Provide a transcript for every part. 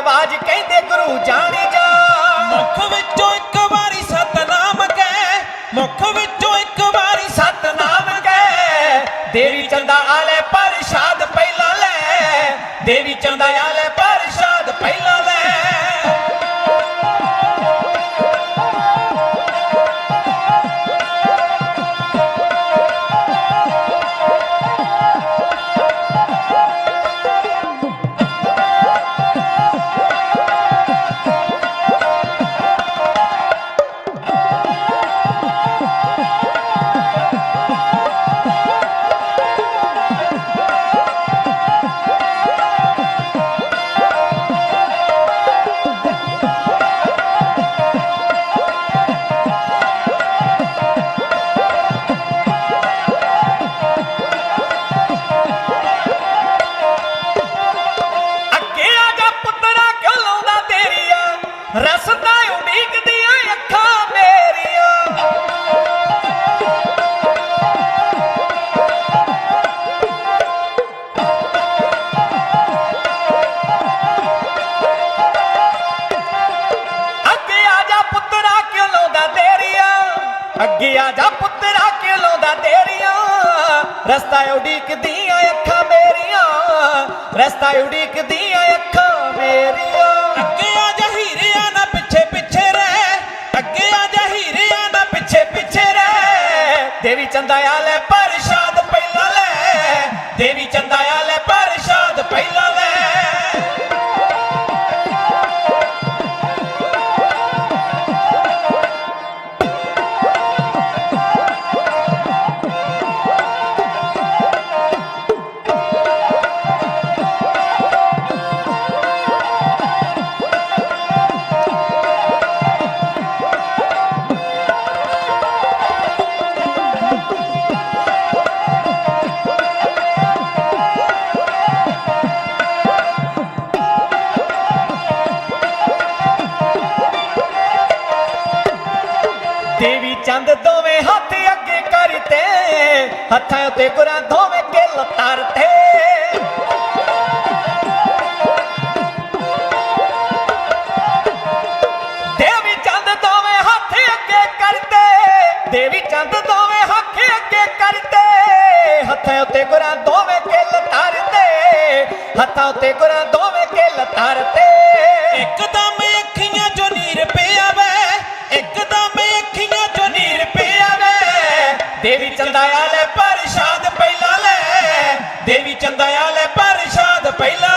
ਸ਼ਾਹਬਾਜ ਕਹਿੰਦੇ ਗੁਰੂ ਜਾਣੇ ਅੱਗੇ ਆ ਜਾ ਪੁੱਤਰਾ ਕਿਉਂ ਲਾਉਂਦਾ ਤੇਰੀਆਂ। ਰਸਤਾ ਉਡੀਕਦੀਆਂ ਅੱਖਾਂ ਮੇਰੀਆਂ। ਰਸਤਾ ਉਡੀਕਦੀਆਂ ਅੱਖਾਂ ਮੇਰੀਆਂ। ਅੱਗੇ ਆ ਜਾ ਹੀਰਿਆ ਨਾ ਪਿੱਛੇ ਪਿੱਛੇ ਰਹਿ। ਅੱਗੇ ਆ ਜਾ ਹੀਰਿਆਂ ਦਾ ਪਿੱਛੇ ਪਿੱਛੇ ਰਹਿ। ਦੇਵੀ ਚੰਦਾ ਆਲੇ ਪ੍ਰਸ਼ਾਦ ਪਹਿਲਾਂ ਲੈ। ਦੇਵੀ ਚੰਦਾ ਦੇਵੀ ਚੰਦ ਦੋਵੇਂ ਹੱਥ ਅੱਗੇ ਕਰਤੇ, ਹੱਥਾਂ ਉੱਤੇ ਗੁਰਾਂ ਦੋਵੇਂ ਕਿਲ ਤਰਤੇ ਦੇਵੀ ਚੰਦ ਦੋਵੇਂ ਹੱਥ ਅੱਗੇ ਕਰਤੇ, ਦੇਵੀ ਚੰਦ ਦੋਵੇਂ ਹੱਥ ਅੱਗੇ ਕਰਤੇ, ਹੱਥਾਂ ਉੱਤੇ ਗੁਰਾਂ ਦੋਵੇਂ ਕਿਲ ਤਰਤੇ ਹੱਥਾਂ ਉੱਤੇ ਗੁਰਾਂ ਦੋਵੇਂ ਕਿਲ ਤਰਤੇ ਇੱਕਦਮ ਅੱਖੀਆਂ ਦੇਵੀ ਚੰਦਾ ਲੈ ਪ੍ਰਸ਼ਾਦ ਪਹਿਲਾਂ ਲੈ ਦੇਵੀ ਚੰਦਾ ਲੈ ਪ੍ਰਸ਼ਾਦ ਪਹਿਲਾਂ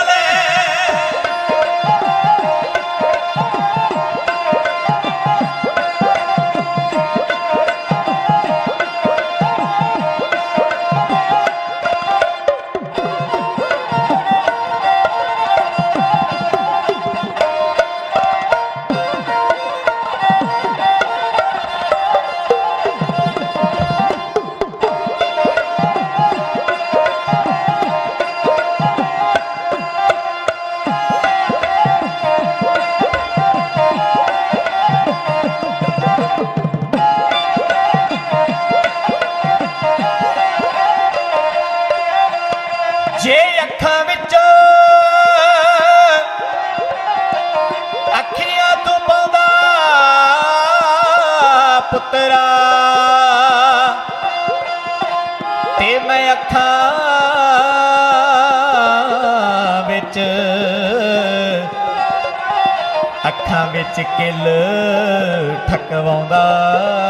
ਵਿੱਚ ਕਿੱਲ ਠਕਵਾਉਂਦਾ।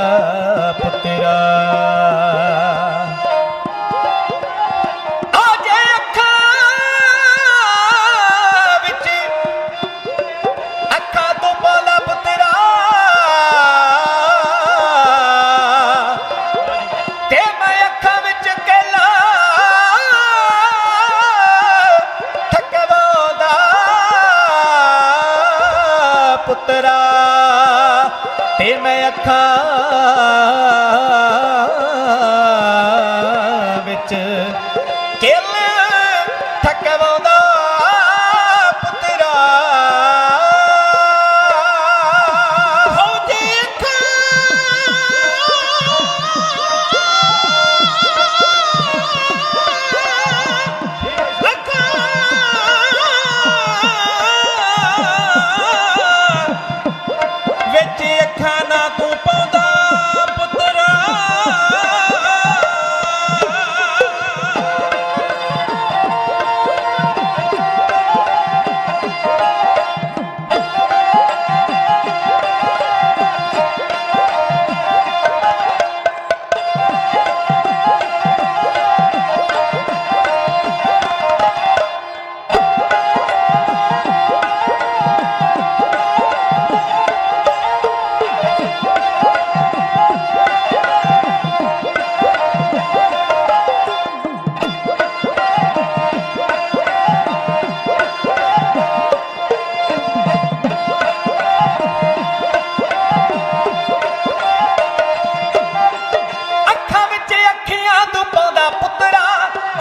ਤੇ ਮੈਂ ਅੱਖਾਂ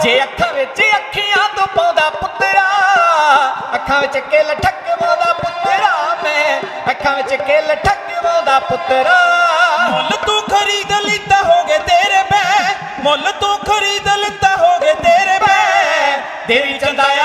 ਜੇ ਅੱਖਾਂ ਵਿੱਚ ਅੱਖੀਆਂ ਤੋਂ ਪਾਉਂਦਾ ਪੁੱਤਰਾ, ਅੱਖਾਂ ਵਿੱਚ ਕਿਲ ਠੱਕਵਾਉਂਦਾ ਪੁੱਤਰਾ ਮੈਂ, ਅੱਖਾਂ ਵਿੱਚ ਕਿਲ ਠੱਕਵਾਉਂਦਾ ਪੁੱਤਰਾ। ਮੁੱਲ ਤੂੰ ਖਰੀਦ ਲਿੱਤਾ ਹੋਗੇ ਤੇਰੇ ਮੈਂ, ਮੁੱਲ ਤੂੰ ਖਰੀਦ ਲਿੱਤਾ ਹੋਗੇ ਤੇਰੇ ਮੈਂ। ਦੇਵੀ ਚੰਦਾਇਆ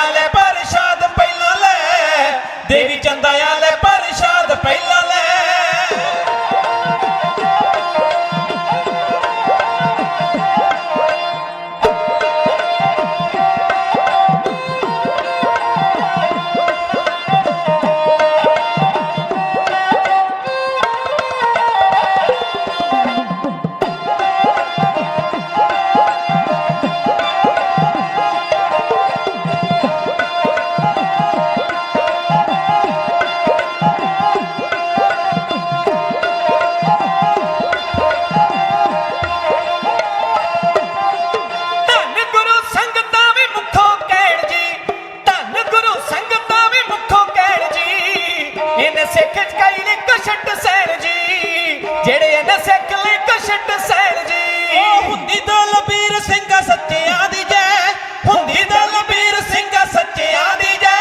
ਜਿਹੜੇ ਇਹਨੇ ਸਿੱਖ ਲਈ ਕਸ਼ਟ ਸੈਣ ਜੀ। ਉਹ ਹੁੰਦੀ ਦਲਬੀਰ ਸਿੰਘ ਸੱਚਿਆਂ ਦੀ ਜੈ। ਹੁੰਦੀ ਦਲਬੀਰ ਸਿੰਘ ਸੱਚਿਆਂ ਦੀ ਜੈ।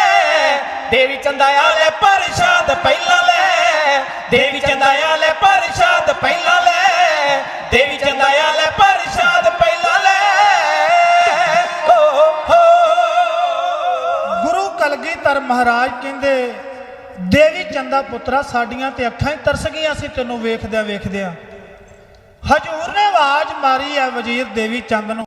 ਦੇਵੀ ਚੰਦਾਇਆ ਲੈ ਪ੍ਰਸ਼ਾਦ ਪਹਿਲਾਂ ਲੈ। ਦੇਵੀ ਚੰਦਾਇਆ ਲੈ ਪ੍ਰਸ਼ਾਦ ਪਹਿਲਾਂ ਲੈ। ਦੇਵੀ ਚੰਦਾਇਆ ਲੈ ਪ੍ਰਸ਼ਾਦ ਪਹਿਲਾਂ ਲੈ। ਹੋ ਹੋ। ਗੁਰੂ ਕਲਗੀਧਰ ਮਹਾਰਾਜ ਕਹਿੰਦੇ ਦੇਵੀ ਚੰਦਾ ਪੁੱਤਰਾ ਸਾਡੀਆਂ ਤੇ ਅੱਖਾਂ ਹੀ ਤਰਸ ਗਈਆਂ ਸੀ, ਤੈਨੂੰ ਵੇਖਦਿਆਂ ਵੇਖਦਿਆਂ। ਹਜੂਰ ਨੇ ਆਵਾਜ਼ ਮਾਰੀ ਹੈ ਵਜ਼ੀਰ ਦੇਵੀ ਚੰਦ ਨੂੰ।